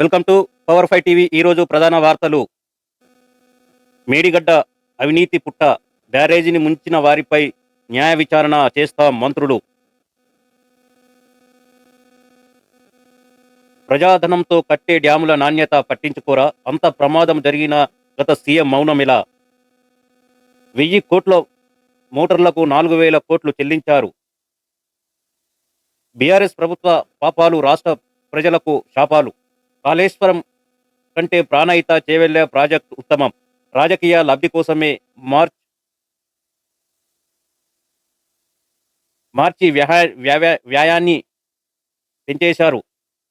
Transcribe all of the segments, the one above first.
Welcome to power five TV. ఈరోజు ప్రధాన వార్తలు. మేడిగడ్డ అవినీతి పుట్ట బ్యారేజీని ముంచిన వారిపై న్యాయ విచారణ చేస్తాం మంత్రులు. ప్రజాధనంతో కట్టే డ్యాముల నాణ్యత పట్టించుకోరా? అంత ప్రమాదం జరిగిన గత సీఎం మౌనమిలా వెయ్యి కోట్ల మోటార్లకు నాలుగు వేల కోట్లు చెల్లించారు. బీఆర్ఎస్ ప్రభుత్వ పాపాలు రాష్ట్ర ప్రజలకు శాపాలు. కాళేశ్వరం కంటే ప్రాణహిత చేవెళ్ళే ప్రాజెక్టు ఉత్తమం. రాజకీయ లబ్ధి కోసమే మార్చ్ మార్చి వ్యయ- వ్యయాన్ని పెంచేశారు.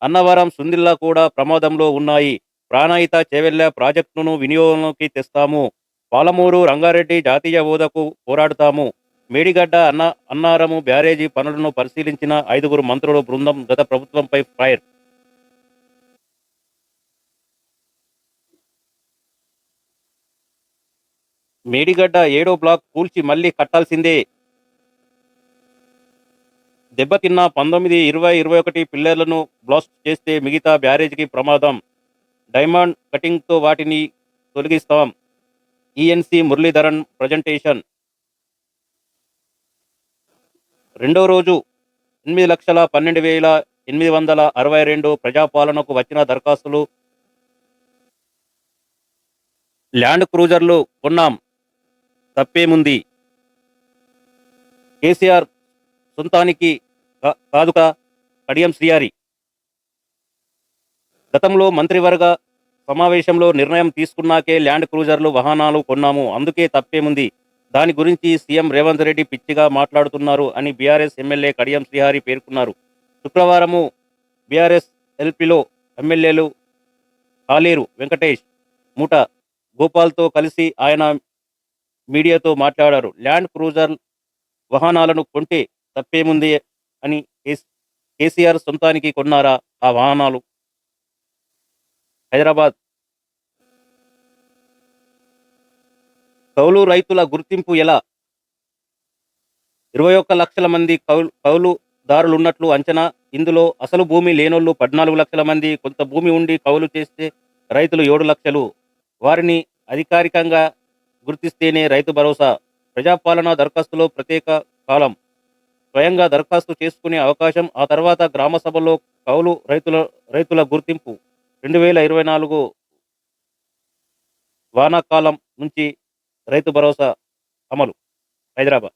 అన్నవరం సుందిల్లా కూడా ప్రమాదంలో ఉన్నాయి. ప్రాణహిత చేవెళ్ళే ప్రాజెక్టును వినియోగంలోకి తెస్తాము. పాలమూరు రంగారెడ్డి జాతీయ హోదాకు పోరాడుతాము. మేడిగడ్డ అన్న అన్నారము బ్యారేజీ పనులను పరిశీలించిన ఐదుగురు మంత్రుల బృందం గత ప్రభుత్వంపై ఫైర్ మేడిగడ్డ ఏడో బ్లాక్ కూల్చి మళ్ళీ కట్టాల్సిందే. దెబ్బతిన్న పంతొమ్మిది ఇరవై ఇరవై ఒకటి పిల్లర్లను బ్లాస్ట్ చేస్తే మిగతా బ్యారేజ్కి ప్రమాదం. డైమండ్ కటింగ్తో వాటిని తొలగిస్తాం. ENC Muralidharan presentation. రెండో రోజు ఎనిమిది లక్షల పన్నెండు వేల ఎనిమిది వందల అరవై రెండు ప్రజాపాలనకు వచ్చిన దరఖాస్తులు. ల్యాండ్ క్రూజర్లు కొన్నాం. తప్పేముంది? కేసీఆర్ సొంతానికి కా- కాదుక? కడియం శ్రీయారి. గతంలో మంత్రివర్గ సమావేశంలో నిర్ణయం తీసుకున్నాకే ల్యాండ్ క్రూజర్లు వాహనాలు కొన్నాము. అందుకే తప్పేముంది? దాని గురించి సీఎం రేవంత్ రెడ్డి పిచ్చిగా మాట్లాడుతున్నారు అని బీఆర్ఎస్ ఎమ్మెల్యే కడియం శ్రీహారి పేర్కొన్నారు. శుక్రవారము బీఆర్ఎస్ ఎల్పీలో ఎమ్మెల్యేలు కాలేరు వెంకటేష్ మూట గోపాల్తో కలిసి ఆయన మీడియాతో మాట్లాడారు. ల్యాండ్ క్రూజర్ వాహనాలను కొంటే తప్పేముంది అని కేసీఆర్ సొంతానికి కొన్నారా ఆ వాహనాలు? హైదరాబాద్. కౌలు రైతుల గుర్తింపు ఎలా? ఇరవై ఒక్క లక్షల మంది కౌలు కౌలుదారులున్నట్లు అంచనా ఇందులో అసలు భూమి లేనోళ్ళు పద్నాలుగు లక్షల మంది కొంత భూమి ఉండి కౌలు చేస్తే రైతులు ఏడు లక్షలు. వారిని అధికారికంగా గుర్తిస్తేనే రైతు భరోసా. ప్రజాపాలన దరఖాస్తులో ప్రత్యేక కాలం. స్వయంగా దరఖాస్తు చేసుకునే అవకాశం ఆ తర్వాత గ్రామ సభలో కౌలు రైతుల రైతుల గుర్తింపు. రెండు వేల ఇరవై నాలుగు వానాకాలం నుంచి రైతు భరోసా అమలు. హైదరాబాద్.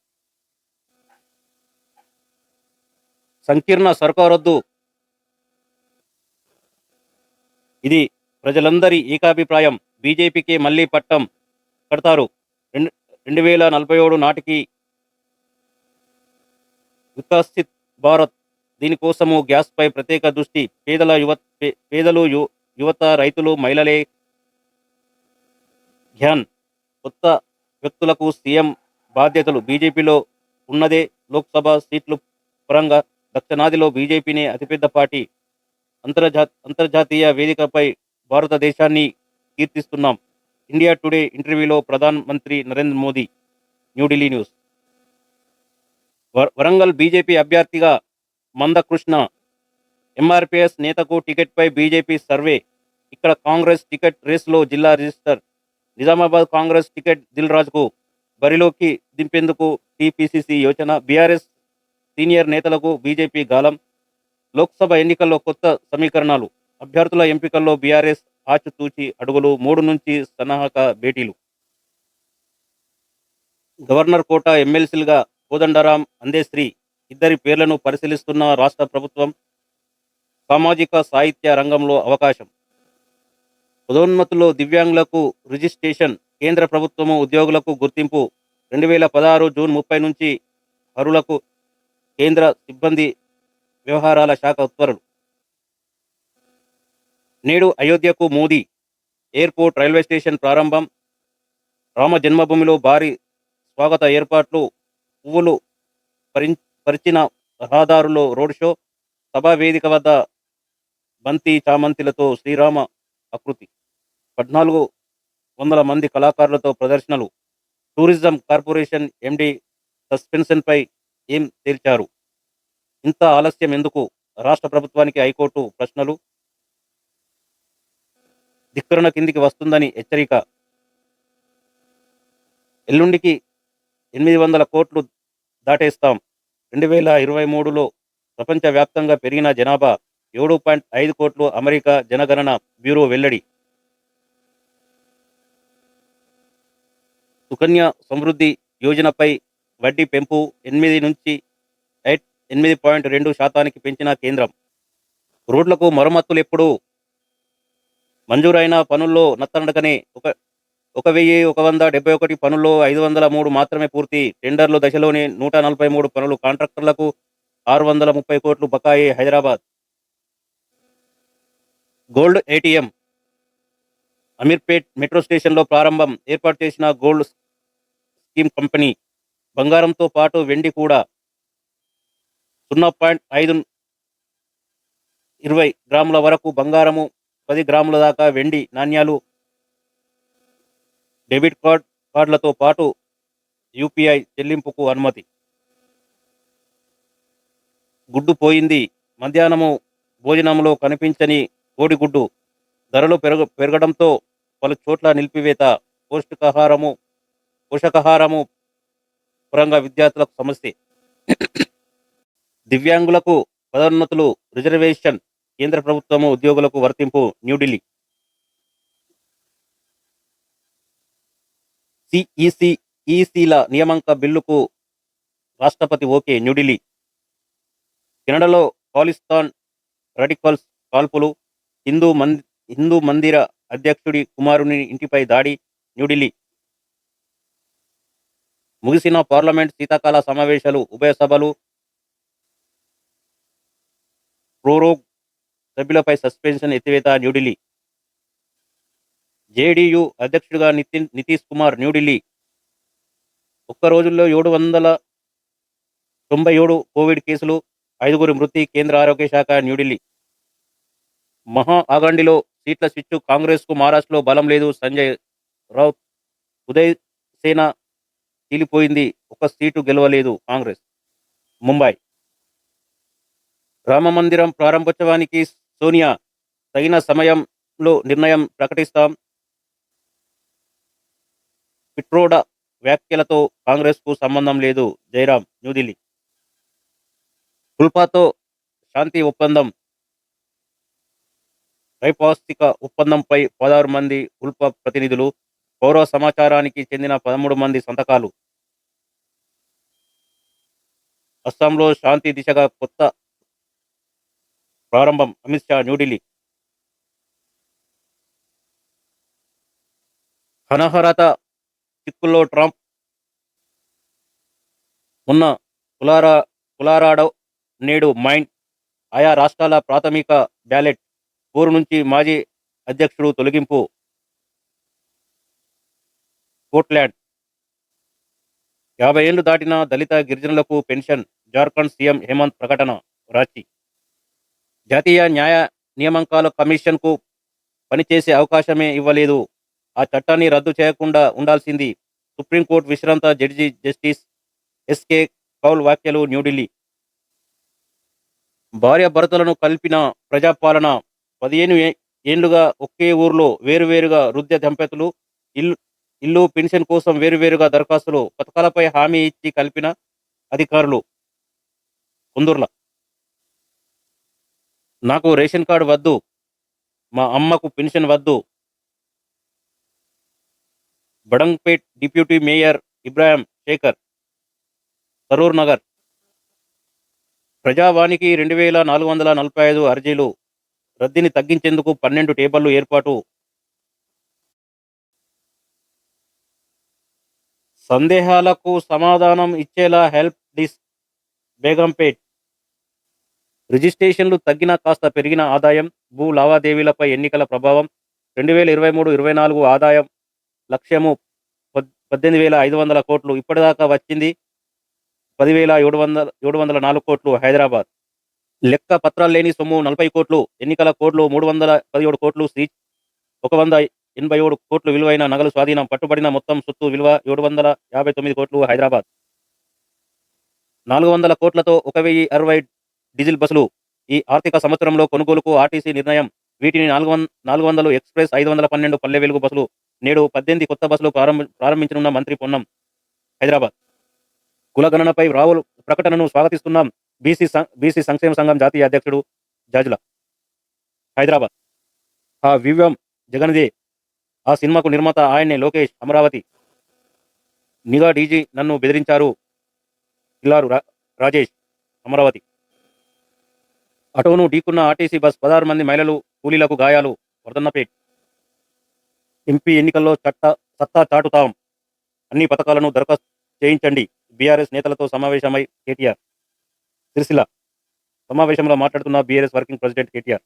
సంకీర్ణ సర్కారొద్దు ఇది ప్రజలందరి ఏకాభిప్రాయం. బీజేపీకి మళ్ళీ పట్టం. కడతారు. రెండు రెండు వేల నలభై ఏడు నాటికి వికసిత్ భారత్ దీనికోసము గ్యాస్పై ప్రత్యేక దృష్టి. పేదల యువ పేదలు యు- యువత రైతులు మహిళలే ధ్యాన్. కొత్త వ్యక్తులకు సీఎం బాధ్యతలు. బీజేపీలో ఉన్నదే లోక్సభ సీట్లు పరంగా దక్షిణాదిలో బీజేపీనే అతిపెద్ద పార్టీ. అంతర్జా అంతర్జాతీయ వేదికపై భారతదేశాన్ని కీర్తిస్తున్నాం. ఇండియా టుడే ఇంటర్వ్యూలో ప్రధాన మంత్రి నరేంద్ర మోదీ న్యూఢిల్లీ న్యూస్ వరంగల్ బీజేపీ అభ్యర్థిగా మందకృష్ణ ఎంఆర్పిఎస్ నేతకు టికెట్పై బీజేపీ సర్వే. ఇక్కడ కాంగ్రెస్ టికెట్ రేసులో జిల్లా register Nizamabad Congress ticket Dil రాజుకు బరిలోకి దింపేందుకు టీపీసీసీ యోచన. బీఆర్ఎస్ సీనియర్ నేతలకు బీజేపీ గాలం. లోక్సభ ఎన్నికల్లో కొత్త సమీకరణాలు. అభ్యర్థుల ఎంపికల్లో బీఆర్ఎస్ ఆచితూచి అడుగులు మూడు నుంచి సన్నాహక భేటీలు. గవర్నర్ కోట ఎమ్మెల్సీలుగా కోదండరాం అందేశ్రీ ఇద్దరి పేర్లను పరిశీలిస్తున్న రాష్ట్ర ప్రభుత్వం సామాజిక సాహిత్య రంగంలో అవకాశం. పదోన్నతుల్లో దివ్యాంగులకు రిజిస్ట్రేషన్ కేంద్ర ప్రభుత్వము ఉద్యోగులకు గుర్తింపు రెండు వేల పదహారు జూన్ ముప్పై నుంచి అరులకు కేంద్ర సిబ్బంది వ్యవహారాల శాఖ ఉత్తర్వులు. నేడు అయోధ్యకు మోదీ ఎయిర్పోర్ట్ రైల్వే స్టేషన్ ప్రారంభం. రామ జన్మభూమిలో భారీ స్వాగత ఏర్పాట్లు పువ్వులు పరి- పరిచిన రహదారులో రోడ్ షో సభా వేదిక వద్ద బంతి చామంతిలతో శ్రీరామ ఆకృతి. పద్నాలుగు వందల మంది కళాకారులతో ప్రదర్శనలు. టూరిజం కార్పొరేషన్ ఎండి సస్పెన్షన్పై ఏం తేల్చారు? ఇంత ఆలస్యం ఎందుకు? రాష్ట్ర ప్రభుత్వానికి హైకోర్టు ప్రశ్నలు. ధిక్కరణ కిందికి వస్తుందని హెచ్చరిక. ఎల్లుండికి ఎనిమిది వందల కోట్లు దాటేస్తాం. రెండు వేల ఇరవై మూడులో ప్రపంచవ్యాప్తంగా పెరిగిన జనాభా ఏడు పాయింట్ ఐదు కోట్లు అమెరికా జనగణన బ్యూరో వెల్లడి. సుకన్య సమృద్ధి యోజనపై వడ్డీ పెంపు ఎనిమిది నుంచి ఎయిట్ ఎనిమిది పాయింట్ రెండు శాతానికి పెంచిన కేంద్రం. రోడ్లకు మరమ్మతులు ఎప్పుడు మంజూరైన పనుల్లో నత్తనడకనే ఒక ఒక వెయ్యి ఒక వంద డెబ్బై ఒకటి పనుల్లో ఐదు వందల మూడు మాత్రమే పూర్తి టెండర్లు దశలోనే నూట నలభై మూడు పనులు కాంట్రాక్టర్లకు ఆరు వందల ముప్పై కోట్లు బకాయి Hyderabad. Gold ATM. Ameerpet metro స్టేషన్లో ప్రారంభం. ఏర్పాటు చేసిన గోల్డ్ స్కీమ్ కంపెనీ. బంగారంతో పాటు వెండి కూడా. సున్నా పాయింట్ ఐదు ఇరవై గ్రాముల వరకు బంగారము పది గ్రాముల దాకా వెండి నాణ్యాలు డెబిట్ కార్డ్ కార్డులతో పాటు యూపీఐ చెల్లింపుకు అనుమతి. గుడ్డు పోయింది. మధ్యాహ్నము భోజనంలో కనిపించని కోడిగుడ్డు ధరలు పెరగ పెరగడంతో పలు చోట్ల నిలిపివేత పౌష్టికాహారము పోషకాహారము పరంగా విద్యార్థులకు సమస్య. దివ్యాంగులకు పదోన్నతులు రిజర్వేషన్ కేంద్ర ప్రభుత్వము ఉద్యోగులకు వర్తింపు న్యూఢిల్లీ. సిఈసి ఈసీల నియామక బిల్లుకు రాష్ట్రపతి ఓకే న్యూఢిల్లీ. కెనడాలో ఖాలిస్తాన్ రాడికల్స్ కాల్పులు హిందూ మంది హిందూ మందిర అధ్యక్షుడి కుమారుని ఇంటిపై దాడి న్యూఢిల్లీ. ముగిసిన పార్లమెంట్ శీతాకాల సమావేశాలు ఉభయ సభలు. ప్రోరోగ్ సభ్యులపై సస్పెన్షన్ ఎత్తివేత న్యూఢిల్లీ. జేడీయూ అధ్యక్షుడిగా నితిన్ నితీష్ కుమార్ న్యూఢిల్లీ. ఒక్క రోజుల్లో ఏడు వందల తొంభై ఏడు కోవిడ్ కేసులు ఐదుగురు మృతి కేంద్ర ఆరోగ్య శాఖ న్యూఢిల్లీ. మహా ఆగండిలో సీట్ల స్విచ్ కాంగ్రెస్కు మహారాష్ట్రలో బలం లేదు సంజయ్ రౌత్ ఉదయ్ సేన తీలిపోయింది ఒక సీటు గెలవలేదు కాంగ్రెస్. ముంబై. రామ మందిరం ప్రారంభోత్సవానికి సోనియా తగిన సమయంలో నిర్ణయం ప్రకటిస్తాం. పిట్రోడా వ్యాఖ్యలతో కాంగ్రెస్కు సంబంధం లేదు. జయరాం న్యూఢిల్లీ. కుల్పాతో శాంతి ఒప్పందం ద్వైపాక్షిక ఒప్పందంపై పదహారు మంది ఉల్ప ప్రతినిధులు పౌర సమాచారానికి చెందిన పదమూడు మంది సంతకాలు. అస్సాంలో శాంతి దిశగా కొత్త ప్రారంభం. అమిత్ షా న్యూఢిల్లీ. హనహరత చిక్కుల్లో ట్రంప్. ఉన్న కులారా కులారాడో నేడు మైండ్. ఆయా రాష్ట్రాల ప్రాథమిక బ్యాలెట్. ఊరు నుంచి మాజీ అధ్యక్షుడు తొలగింపు. పోర్ట్లాండ్. యాభై ఏళ్ళు దాటిన దళిత గిరిజనులకు పెన్షన్. జార్ఖండ్ సీఎం హేమంత్ ప్రకటన. రాంచీ. జాతీయ న్యాయ నియామకాల కమిషన్కు పనిచేసే అవకాశమే ఇవ్వలేదు. ఆ చట్టాన్ని రద్దు చేయకుండా ఉండాల్సింది సుప్రీంకోర్టు విశ్రాంత జడ్జి జస్టిస్ ఎస్కే కౌల్ వ్యాఖ్యలు న్యూఢిల్లీ. భార్య భర్తలను కలిపిన ప్రజాపాలన పదిహేను ఏండ్లుగా ఒకే ఊర్లో వేరువేరుగా వృద్ధ దంపతులు ఇల్లు ఇల్లు పెన్షన్ కోసం వేరువేరుగా దరఖాస్తులు పథకాలపై హామీ ఇచ్చి కలిపిన అధికారులు. కుందూర్ల నాకు రేషన్ కార్డు వద్దు. మా అమ్మకు పెన్షన్ వద్దు. Badangpet deputy mayor Ibrahim Shekhar Saroor Nagar. ప్రజావానికి రెండు వేల నాలుగు వందల నలభై ఐదు అర్జీలు. రద్దీని తగ్గించేందుకు పన్నెండు టేబుళ్ళు ఏర్పాటు. సందేహాలకు సమాధానం ఇచ్చేలా హెల్ప్ డిస్క్ బేగంపేట్. రిజిస్ట్రేషన్లు తగ్గినా కాస్త పెరిగిన ఆదాయం భూ లావాదేవీలపై ఎన్నికల ప్రభావం రెండు వేల ఇరవై మూడు ఇరవై నాలుగు ఆదాయం లక్ష్యము పద్- పద్దెనిమిది వేల ఐదు వందల కోట్లు ఇప్పటిదాకా వచ్చింది పదివేల ఏడు వందల ఏడు వందల నాలుగు కోట్లు హైదరాబాద్. లెక్క పత్రాలు లేని సొమ్ము నలభై కోట్లు ఎన్నికల కోట్లు మూడు వందల పదిహేడు కోట్లు శ్రీ ఒక వంద ఎనభై ఏడు కోట్లు విలువైన నగలు స్వాధీనం పట్టుబడిన మొత్తం సొత్తు విలువ ఏడు వందల యాభై తొమ్మిది కోట్లు హైదరాబాద్. నాలుగు వందల కోట్లతో ఒక వెయ్యి అరవై డీజిల్ బస్సులు ఈ ఆర్థిక సంవత్సరంలో కొనుగోలుకు ఆర్టీసీ నిర్ణయం. వీటిని నాలుగు వంద నాలుగు వందలు ఎక్స్ప్రెస్ ఐదు వందల పన్నెండు పల్లె వెలుగు బస్సులు నేడు పద్దెనిమిది కొత్త బస్సులు ప్రారంభ ప్రారంభించనున్న మంత్రి పొన్నం హైదరాబాద్. కులగణనపై రావుల్ ప్రకటనను స్వాగతిస్తున్నాం. బీసీ బీసీ సంక్షేమ సంఘం జాతీయ అధ్యక్షుడు జాజుల హైదరాబాద్. ఆ వివ్యం జగన్దే. ఆ సినిమాకు నిర్మాత ఆయనే లోకేష్ అమరావతి. నిఘా డీజీ నన్ను బెదిరించారు. ఇల్లారు రా- రాజేష్ అమరావతి. అటోను ఢీకున్న ఆర్టీసీ బస్ పదహారు మంది మహిళలు కూలీలకు గాయాలు. వర్ధన్నపేట్ ఎంపీ ఎన్నికల్లో చట్ట సత్తా చాటుతాం. అన్ని పథకాలను దరఖాస్తు చేయించండి. బీఆర్ఎస్ నేతలతో సమావేశమై కేటీఆర్. సిరిసిల్ల. సమావేశంలో మాట్లాడుతున్న BRS working president KTR.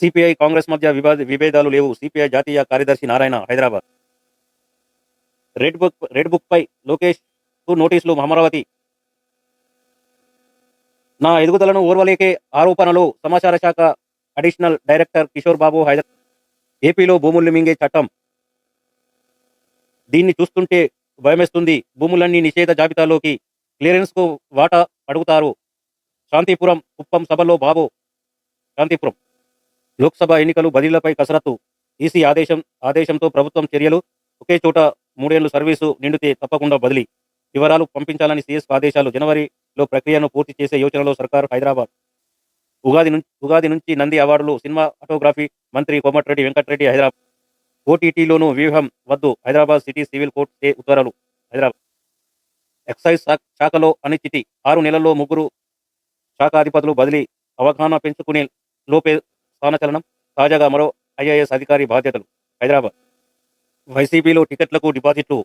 CPI Congress మధ్య వివాద విభేదాలు లేవు. సిపిఐ జాతీయ కార్యదర్శి Narayana Hyderabad. Red book red book పై లోకేష్ నోటీసులు అమరావతి. నా ఎదుగుదలను ఓర్వలేకే ఆరోపణలు సమాచార శాఖ అడిషనల్ డైరెక్టర్ కిషోర్ బాబు హైదరాబాద్ ఏపీలో భూములు మింగే చట్టం. దీన్ని చూస్తుంటే భయమేస్తుంది. భూములన్నీ నిషేధ జాబితాలోకి క్లియరెన్స్కు వాటా అడుగుతారు. శాంతిపురం కుప్పం సభలో బాబు శాంతిపురం లోక్సభ ఎన్నికలు బదిలీలపై కసరత్తు. ఈసీ ఆదేశం ఆదేశంతో ప్రభుత్వం చర్యలు ఒకే చోట మూడేళ్ళు సర్వీసు నిండితే తప్పకుండా బదిలీ. వివరాలు పంపించాలని సీఎస్ ఆదేశాలు జనవరి లో ప్రక్రియను పూర్తి చేసే యోచనలో సర్కారు హైదరాబాద్. ఉగాది నుంచి ఉగాది నుంచి నంది అవార్డులు సినిమా ఫోటోగ్రఫీ మంత్రి కోమటిరెడ్డి వెంకటరెడ్డి హైదరాబాద్. ఓటీటీలోనూ వ్యూహం వద్దు Hyderabad city civil court stay ఉత్తర్వులు హైదరాబాద్. ఎక్సైజ్ శాఖలో అనిశ్చితి ఆరు నెలల్లో ముగ్గురు శాఖాధిపతులు బదిలీ అవగాహన పెంచుకునే లోపే స్థానచలనం తాజాగా మరో ఐఏఎస్ అధికారి బాధ్యతలు హైదరాబాద్. వైసీపీలో టికెట్లకు డిపాజిట్లు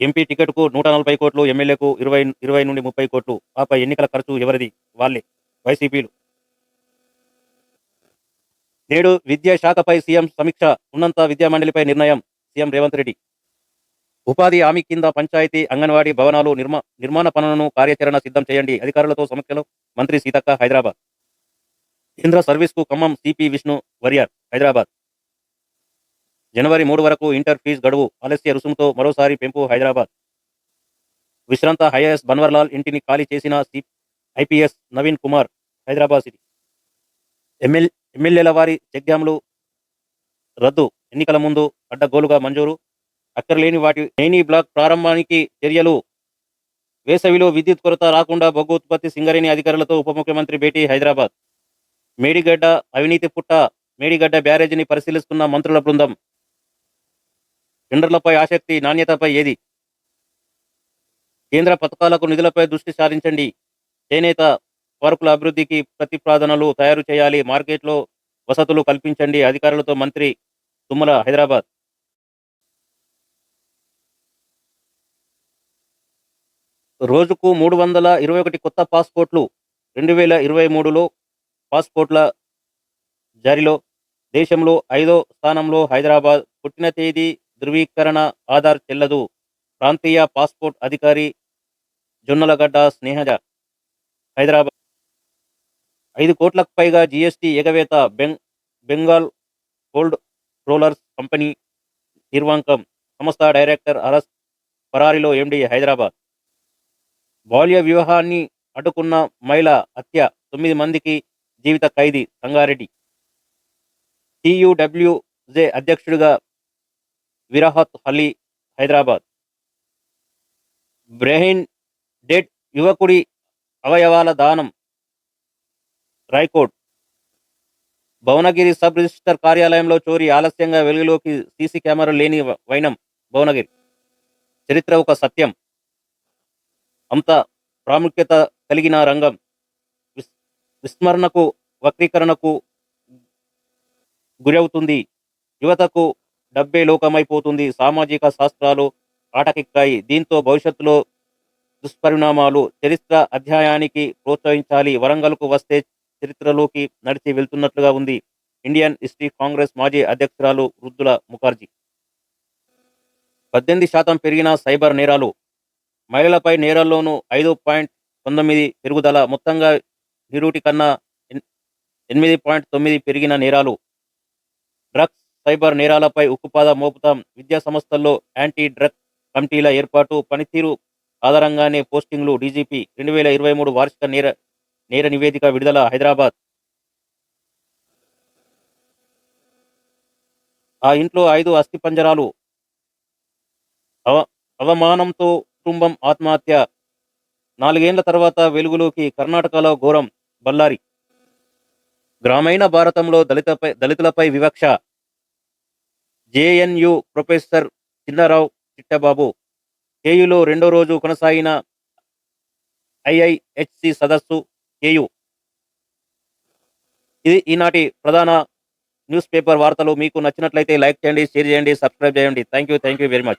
ఎంపీ టికెట్కు నూట నలభై కోట్లు ఎమ్మెల్యేకు ఇరవై ఇరవై నుండి ముప్పై కోట్లు. ఆపై ఎన్నికల ఖర్చు ఎవరిది? వాళ్ళే వైసీపీలు. నేడు విద్యాశాఖపై సీఎం సమీక్ష ఉన్నంత విద్యామండలిపై నిర్ణయం సీఎం రేవంత్ రెడ్డి. ఉపాధి హామీ కింద పంచాయతీ అంగన్వాడీ భవనాలు నిర్మా నిర్మాణ పనులను కార్యాచరణ సిద్ధం చేయండి అధికారులతో సమీక్షలో మంత్రి సీతక్క హైదరాబాద్. కేంద్ర సర్వీస్కు ఖమ్మం సిపి విష్ణు వరియర్ హైదరాబాద్. జనవరి మూడు వరకు ఇంటర్ ఫీజు గడువు. ఆలస్య రుసుముతో మరోసారి పెంపు హైదరాబాద్. విశ్రాంత ఐఏఎస్ బన్వర్లాల్ ఇంటిని ఖాళీ చేసిన ఐపీఎస్ నవీన్ కుమార్ హైదరాబాద్ సిటీ. ఎమ్మెల్ ఎమ్మెల్యేల వారి చెక్డ్యాంలు రద్దు. ఎన్నికల ముందు అడ్డగోలుగా మంజూరు. అక్కర్లేని వాటి నేని బ్లాక్ ప్రారంభానికి చర్యలు. వేసవిలో విద్యుత్ కొరత రాకుండా బొగ్గు ఉత్పత్తి సింగరేణి అధికారులతో ఉప ముఖ్యమంత్రి భేటీ హైదరాబాద్. మేడిగడ్డ అవినీతి పుట్ట మేడిగడ్డ బ్యారేజీని పరిశీలిస్తున్న మంత్రుల బృందం టెండర్లపై ఆసక్తి నాణ్యతపై ఏది? కేంద్ర పథకాలకు నిధులపై దృష్టి సారించండి. చేనేత పార్కుల అభివృద్ధికి ప్రతిపాదనలు తయారు చేయాలి. మార్కెట్లో వసతులు కల్పించండి అధికారులతో మంత్రి తుమ్మల హైదరాబాద్. రోజుకు మూడు వందల ఇరవై ఒకటి కొత్త పాస్పోర్ట్లు రెండు వేల ఇరవై మూడులో పాస్పోర్ట్ల జారీలో దేశంలో ఐదో స్థానంలో హైదరాబాద్ పుట్టిన తేదీ ధృవీకరణ ఆధార్ చెల్లదు. ప్రాంతీయ పాస్పోర్ట్ అధికారి జొన్నలగడ్డ స్నేహజ హైదరాబాద్. ఐదు కోట్లకు పైగా జీఎస్టీ ఎగవేత బెంగ్ బెంగాల్ గోల్డ్ రోలర్స్ కంపెనీ నిర్వాంకం. సంస్థ డైరెక్టర్ అరెస్ట్ పరారీలో ఎండి హైదరాబాద్. బాల్య వివాహాన్ని అడ్డుకున్న మహిళ హత్య తొమ్మిది మందికి జీవిత ఖైదీ. సంగారెడ్డి. టీయూడబ్ల్యూజే అధ్యక్షుడిగా విరాహత్ అలీ హైదరాబాద్ బ్రెయిన్ డెడ్ యువకుడి అవయవాల దానం రాయ్కోట్ భువనగిరి సబ్ రిజిస్టర్ కార్యాలయంలో చోరీ ఆలస్యంగా వెలుగులోకి సీసీ కెమెరా లేని వైనం భువనగిరి చరిత్ర ఒక సత్యం అంత ప్రాముఖ్యత కలిగిన రంగం విస్మరణకు వక్రీకరణకు గురవుతుంది యువతకు డబ్బే లోకమైపోతుంది. సామాజిక శాస్త్రాలు ఆటకెక్కాయి. దీంతో భవిష్యత్తులో దుష్పరిణామాలు చరిత్ర అధ్యాయానికి ప్రోత్సహించాలి. వరంగల్కు వస్తే చరిత్రలోకి నడిచి వెళ్తున్నట్లుగా ఉంది. ఇండియన్ హిస్టరీ కాంగ్రెస్ మాజీ అధ్యక్షురాలు వృద్ధుల ముఖర్జీ. పద్దెనిమిది శాతం పెరిగిన సైబర్ నేరాలు. మహిళలపై నేరాల్లోనూ ఐదు పాయింట్ పంతొమ్మిది పెరుగుదల. మొత్తంగా నిరుటి కన్నా ఎనిమిది పాయింట్ తొమ్మిది పెరిగిన నేరాలు. డ్రగ్స్ సైబర్ నేరాలపై ఉక్కుపాద మోపుతాం. విద్యా సంస్థల్లో యాంటీ డ్రగ్ కమిటీల ఏర్పాటు పనితీరు ఆధారంగానే పోస్టింగ్లు డీజీపీ రెండు వేల ఇరవై మూడు వార్షిక నేర నేర నివేదిక విడుదల హైదరాబాద్. ఆ ఇంట్లో ఐదు అస్థిపంజరాలు. అవ అవమానంతో కుటుంబం ఆత్మహత్య. నాలుగేండ్ల తర్వాత వెలుగులోకి కర్ణాటకలో ఘోరం. బల్లారి గ్రామీణ భారతంలో దళితపై దళితులపై వివక్ష. JNU professor Chinnarao Chittababu. కేయులో రెండో రోజు కొనసాగిన ఐఐహెచ్సి సదస్సు కేయు. ఇది ఈనాటి ప్రధాన న్యూస్ పేపర్ వార్తలు. మీకు నచ్చినట్లయితే లైక్ చేయండి షేర్ చేయండి సబ్స్క్రైబ్ చేయండి. Thank you thank you very much.